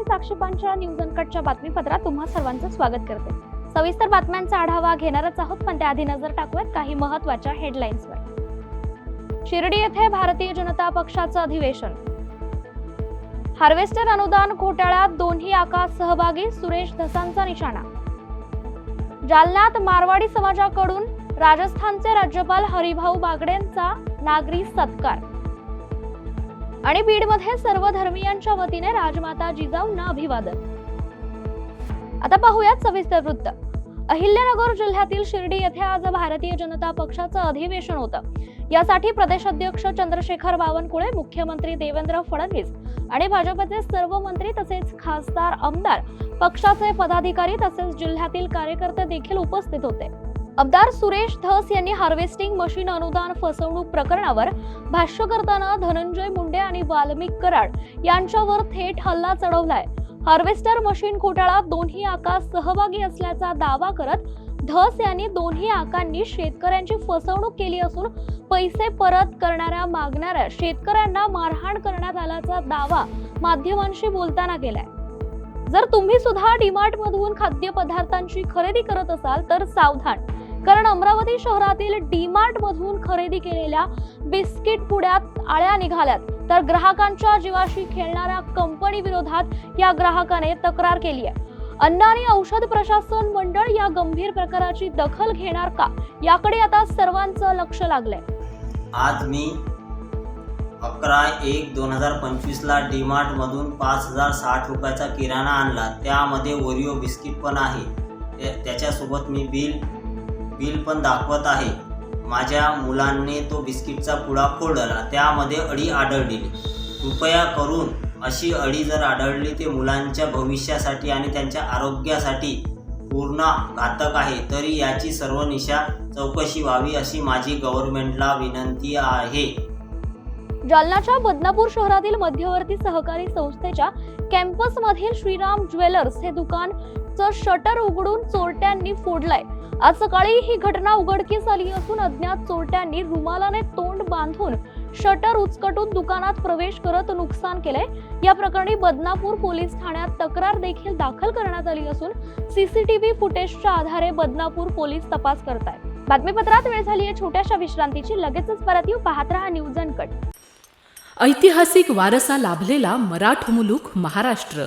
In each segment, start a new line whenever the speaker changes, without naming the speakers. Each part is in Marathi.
मी साक्षी पांचाळ न्यूज अनकटच्या बातमीपत्रात तुम्हा सर्वांचं स्वागत करते. सविस्तर बातम्यांचा आढावा घेणारच आहोत पण त्याआधी नजर टाकूयात काही महत्त्वाच्या हेडलाईन्सवर शिर्डी येथे भारतीय जनता पक्षाचं अधिवेशन. हार्वेस्टर अनुदान घोटाळ्यात दोन्ही आकाश सहभागी सुरेश धसांचा निशाणा. जालन्यात मारवाडी समाजाकडून राजस्थानचे राज्यपाल हरिभाऊ बागडेंचा नागरी सत्कार. आणि बीडमध्ये सर्व धर्मीयांच्या वतीने राजमाता जिजाऊंना अभिवादन. आता पाहूयात सविस्तर वृत्त. अहिल्यानगर जिल्ह्यातील शिर्डी येथे आज भारतीय जनता पक्षाचं अधिवेशन होतं. यासाठी प्रदेशाध्यक्ष चंद्रशेखर बावनकुळे मुख्यमंत्री देवेंद्र फडणवीस आणि भाजपचे सर्व मंत्री तसेच खासदार आमदार पक्षाचे पदाधिकारी तसेच जिल्ह्यातील कार्यकर्ते देखील उपस्थित होते. आमदार सुरेश धस यांनी हार्वेस्टिंग मशीन अनुदान फसवणूक प्रकरणावर भाष्य करताना धनंजय मुंडे आणि वाल्मिक कराड यांच्यावर थेट हल्ला चढवलाय. हार्वेस्टर मशीन घोटाळ्यात दोन्ही आका सहभागी असल्याचा दावा करत धस यांनी दोन्ही आकांनी शेतकऱ्यांची फसवणूक केली असून पैसे परत करणाऱ्या मागणाऱ्या शेतकऱ्यांना मारहाण करण्यात आल्याचा दावा माध्यमांशी बोलताना केलाय. जर तुम्ही सुद्धा डीमार्ट मधून खाद्यपदार्थांची खरेदी करत असाल तर सावधान. कारण अमरावती शहरातील डीमार्ट मधून खरेदी केलेल्या बिस्किट पुड्यात आळ्या निघाल्यात. तर ग्राहकांच्या जीवाशी खेळणाऱ्या कंपनी विरोधात या ग्राहकाने तक्रार केली आहे. अन्न आणि औषध प्रशासन मंडळ या गंभीर प्रकाराची दखल घेणार का? याकडे आता सर्वांचं लक्ष लागलंय.
आज मी अकरा एक दोन हजार पंचवीसला डीमार्टमधून पाच हजार साठ रुपयाचा किराणा आणला. त्यामध्ये ओरिओ बिस्किट पण आहे. त्याच्यासोबत मी बिल बिल पण दाखवत आहे. माझ्या मुलांनी तो बिस्किटचा पुडा फोडला त्यामध्ये अडी आढळली. कृपया करून अशी अडी जर आढळली ते मुलांच्या भविष्यासाठी आणि त्यांच्या आरोग्यासाठी पूर्ण घातक आहे तरी याची सर्व निशा चौकशी व्हावी अशी माझी गव्हर्नमेंटला विनंती आहे.
जालनाच्या बदनापूर शहरातील मध्यवर्ती सहकारी संस्थेच्या कॅम्पसमधील श्रीराम ज्वेलर्स हे दुकान चं शटर उघडून चोरट्यांनी फोडलंय. आज सकाळी ही घटना उघडकीस आली असून अज्ञात चोरट्यांनी रुमालाने तोंड बांधून शटर उचकटून दुकानात प्रवेश करत नुकसान केलंय. या प्रकरणी बदनापूर पोलीस ठाण्यात तक्रार देखील दाखल करण्यात आली असून सीसीटीव्ही फुटेजच्या आधारे बदनापूर पोलीस तपास करत आहेत बातमीपत्रात वेळ झाली आहे छोट्याशा विश्रांतीची. लगेचच परत येऊ. पाहत रहा न्यूज अनकट.
ऐतिहासिक वारसा लाभलेला मराठ मुलूक महाराष्ट्र.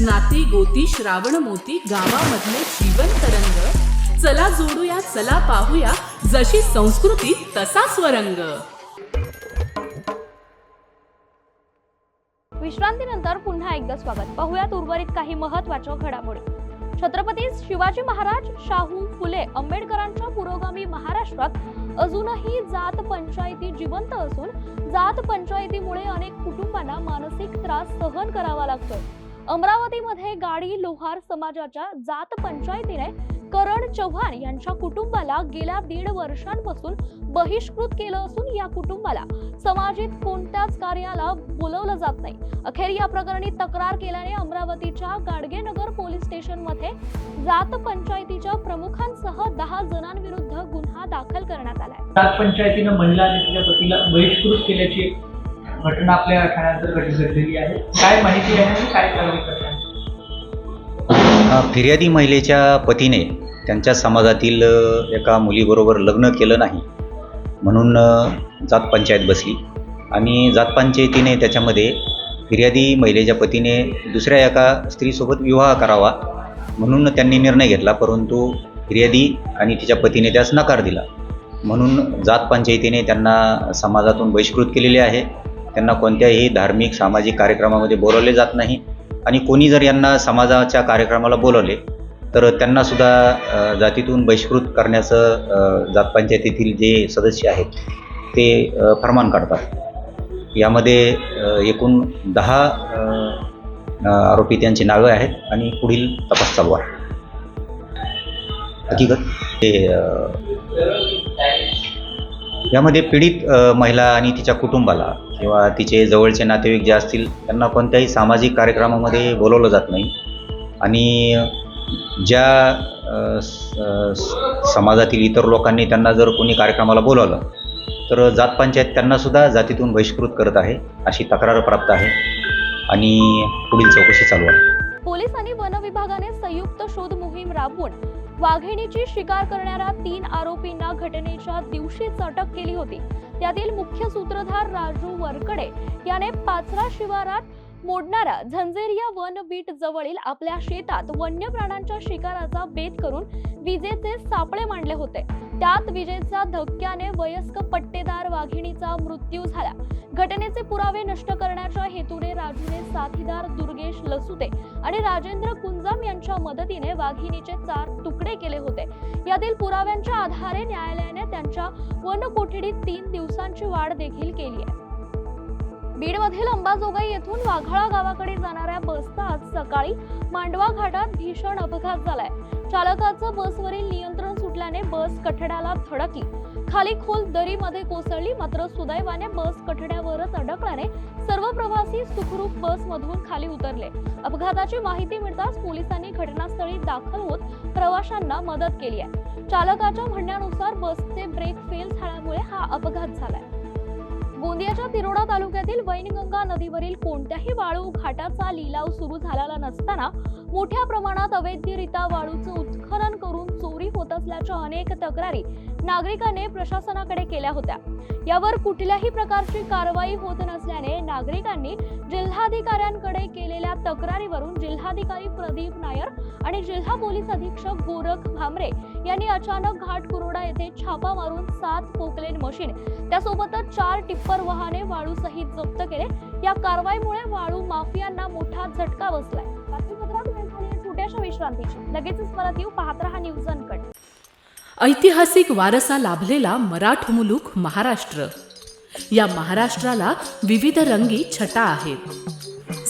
नाती गोती श्रावण मोती गावामधले जीवन तरंग. चला जोडूया चला पाहूया जशी संस्कृती तसा स्वरंग.
विश्रांतीनंतर पुन्हा एकदा स्वागत. पाहूयात उर्वरित काही महत्त्वाच्या घडामोडी. छत्रपती शिवाजी महाराज शाहू फुले आंबेडकरांच्या पुरोगामी महाराष्ट्रात अजूनही जात पंचायती जिवंत असून जात पंचायतीमुळे अनेक कुटुंबांना मानसिक त्रास सहन करावा लागतो अमरावतीमध्ये गाडी लोहार समाजाच्या जात पंचायतीने करण चव्हाण यांच्या कुटुंबाला गेल्या दीड वर्षांपासून बहिष्कृत केलं असून या कुटुंबाला समाजात कोणत्याच कार्याला बोलवलं जात नाही. अखेर या प्रकरणी तक्रार केल्याने अमरावतीच्या गाडगेनगर पोलीस स्टेशनमध्ये जात पंचायतीच्या प्रमुखांसह दहा जणांविरुद्ध गुन्हा दाखल करण्यात आलाय.
जात पंचायतीनं महिला आणि तिच्या पतीला बहिष्कृत केल्याची घटना आपल्या ठाण्याअंतर्गत घडलेली आहे काय माहिती आहे आणि काय कारवाई करणार
फिर्यादी महिलेच्या पतीने त्यांच्या समाजातील एका मुलीबरोबर लग्न केलं नाही. म्हणून जात पंचायत बसली. आणि जात पंचायतीने त्याच्यामध्ये फिर्यादी महिलेच्या पतीने दुसऱ्या एका स्त्रीसोबत विवाह करावा म्हणून त्यांनी निर्णय घेतला. परंतु फिर्यादी आणि तिच्या पतीने त्यास नकार दिला. म्हणून जात पंचायतीने त्यांना समाजातून बहिष्कृत केलेले आहे. त्यांना कोणत्याही धार्मिक सामाजिक कार्यक्रमामध्ये बोलवले जात नाही. आणि कोणी जर यांना समाजाच्या कार्यक्रमाला बोलवले तर त्यांनासुद्धा जातीतून बहिष्कृत करण्याचं जात पंचायतीतील जे सदस्य आहेत ते फरमान काढतात. यामध्ये एकूण दहा आरोपी त्यांची नावं आहेत आणि पुढील तपास चालू आहे. हकीकत ते यामध्ये पीडित महिला आणि तिच्या कुटुंबाला किंवा तिचे जवळचे नातेवाईक जे असतील त्यांना कोणत्याही सामाजिक कार्यक्रमामध्ये बोलवलं जात नाही. आणि ज्या समाजातील इतर लोकांनी त्यांना जर कोणी कार्यक्रमाला बोलावलं तर जात पंचायत त्यांनासुद्धा जातीतून बहिष्कृत करत आहे अशी तक्रार प्राप्त आहे आणि पुढील चौकशी चालू आहे.
पोलिसांनी वन विभागाने संयुक्त शोध मोहीम राबवून वाघिणीची शिकार करणाऱ्या तीन आरोपींना घटनेच्या दिवशीच अटक केली होती. त्यातील मुख्य सूत्रधार राजू वरकडे याने पाचरा शिवारात मोडणाऱ्या झंझेरिया वन बीट जवळील आपल्या शेतात वन्य प्राण्यांच्या शिकाराचा बेत करून विजेचे सापळे मांडले होते. त्यात विजेचा धक्क्याने वयस्क पट्टेदार वाघिणीचा मृत्यू झाला. घटनेचे पुरावे नष्ट करण्याच्या हेतूने राजूने साथीदार दुर्गेश लसुते आणि राजेंद्र कुंजाम यांच्या मदतीने वाघिणीचे चार तुकडे केले होते. यातील पुराव्यांच्या आधारे न्यायालयाने त्यांच्या वनकोठडीत तीन दिवसांची वाढ देखील केली आहे. बीडमधील अंबाजोगाई येथून वाघाळा गावाकडे जाणाऱ्या बसचा आज सकाळी मांडवा घाटात भीषण अपघात झालाय. चालकाचं बसवरील नियंत्रण सुटल्याने बस कठड्याला धडकली. खाली खोल दरीमध्ये कोसळली मात्र सुदैवाने बस कठड्यावरच अडकल्याने सर्व प्रवासी सुखरूप बसमधून खाली उतरले. अपघाताची माहिती मिळताच पोलिसांनी घटनास्थळी दाखल होत प्रवाशांना मदत केली आहे. चालकाच्या म्हणण्यानुसार बसचे ब्रेक फेल झाल्यामुळे हा अपघात झालाय. गोंदियाच्या तिरोडा तालुक्यातील वैनगंगा नदीवरील कोणत्याही वाळू घाटाचा लिलाव सुरू झालेला नसताना मोठ्या प्रमाणात अवैधरित्या वाळूचं उत्खनन करून चोरी होत असल्याच्या अनेक तक्रारी नागरिकांनी प्रशासनाकडे केल्या होत्या. यावर कुठल्याही प्रकारची कारवाई होत नसल्याने नागरिकांनी जिल्हाधिकाऱ्यांकडे केलेल्या तक्रारीवरून जिल्हाधिकारी प्रदीप नायर आणि जिल्हा पोलीस अधीक्षक गोरख भामरे यांनी अचानक घाट कुरोडा येथे छापा मारून सात पोकलेन मशीन त्यासोबतच चार टिप्पर वाहने वाळू सहित जप्त केले. या कारवाईमुळे वाळू माफियांना मोठा झटका बसलाय. बातमीपत्रात वेळ झाली आहे छोट्याशा विश्रांतीची. लगेचच परत येऊ. पाहत रहा न्यूज अनकट.
ऐतिहासिक वारसा लाभलेला मराठ मुलूक महाराष्ट्र. या महाराष्ट्राला विविध रंगी छटा आहेत.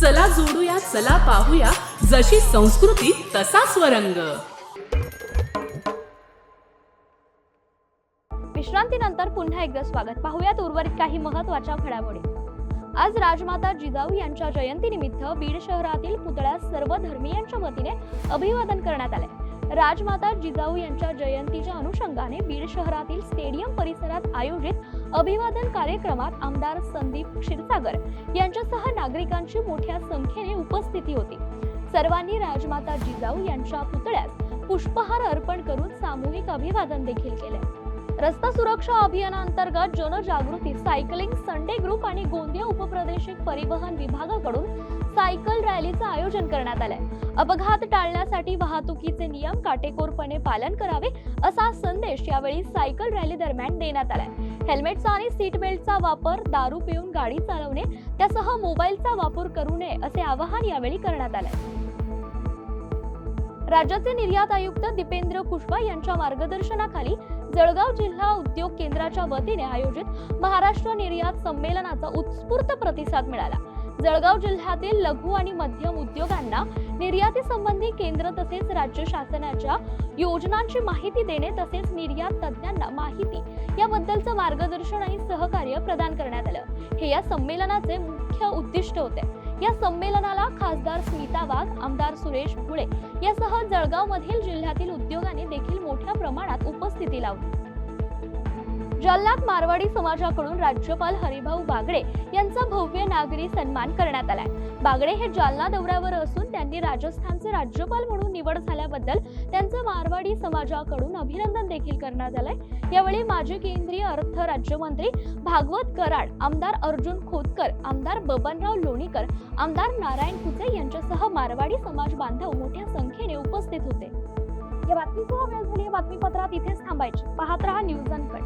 चला जोडूया चला पाहूया. जशी संस्कृती तसा स्वरंग.
विश्रांतीनंतर पुन्हा एकदा स्वागत. पाहूयात उर्वरित काही महत्त्वाच्या घडामोडी. आज राजमाता जिजाऊ यांच्या जयंतीनिमित्त बीड शहरातील पुतळ्यास सर्व धर्मीयांच्या वतीने अभिवादन करण्यात आले राजमाता जिजाऊ यांच्या जयंतीच्या अनुषंगाने बीड शहरातील स्टेडियम परिसरात आयोजित अभिवादन कार्यक्रमात आमदार संदीप क्षीरसागर यांच्यासह नागरिकांची मोठ्या संख्येने उपस्थिती होती. सर्वांनी राजमाता जिजाऊ यांच्या पुतळ्यास पुष्पहार अर्पण करून सामूहिक अभिवादन देखील केले. रस्ता सुरक्षा अभियानांतर्गत जनजागृती सायकलिंग संडे ग्रुप आणि गोंदिया उपप्रादेशिक परिवहन विभागाकडून सायकल रॅलीचं आयोजन करण्यात आलंय. अपघात टाळण्यासाठी वाहतुकीचे नियम काटेकोरपणे पालन करावे असा संदेश यावेळी सायकल रॅली दरम्यान देण्यात आलाय. हेल्मेटचा आणि सीट बेल्टचा वापर दारू पिऊन गाडी चालवणे त्यासह मोबाईलचा वापर करू नये असे आवाहन यावेळी करण्यात आलंय. राज्याचे निर्यात आयुक्त दीपेंद्र पुष्पा यांच्या मार्गदर्शनाखाली जळगाव जिल्हा उद्योग केंद्राच्या वतीने आयोजित महाराष्ट्र निर्यात संमेलनाचा उत्स्फूर्त प्रतिसाद मिळाला. जळगाव जिल्ह्यातील लघु आणि मध्यम उद्योगांना निर्याती संबंधी केंद्र तसेच राज्य शासनाच्या योजनांची माहिती देणे तसेच निर्यात तज्ज्ञांना माहिती याबद्दलचं मार्गदर्शन आणि सहकार्य प्रदान करण्यात आलं. हे या संमेलनाचे मुख्य उद्दिष्ट होते. या संमेलनाला खासदार स्मिता वाघ आमदार सुरेश भुळे यासह जळगाव मधील जिल्ह्यातील उद्योगांनी देखील मोठ्या प्रमाणात उपस्थिती लावली. जालन्यात मारवाडी समाजाकडून राज्यपाल हरिभाऊ बागडे यांचा भव्य नागरी सन्मान करण्यात आलाय. बागडे हे जालना दौऱ्यावर असून त्यांनी राजस्थानचे राज्यपाल म्हणून निवड झाल्याबद्दल त्यांचं मारवाडी समाजाकडून अभिनंदन देखील करण्यात आलंय. यावेळी माजी केंद्रीय अर्थ राज्यमंत्री भागवत कराड आमदार अर्जुन खोतकर आमदार बबनराव लोणीकर आमदार नारायण कुचे यांच्यासह मारवाडी समाज बांधव मोठ्या संख्येने उपस्थित होते. या बातमीसह वेळ झाली बातमीपत्रात. इथेच थांबायची. पाहत रहा न्यूज अनकट.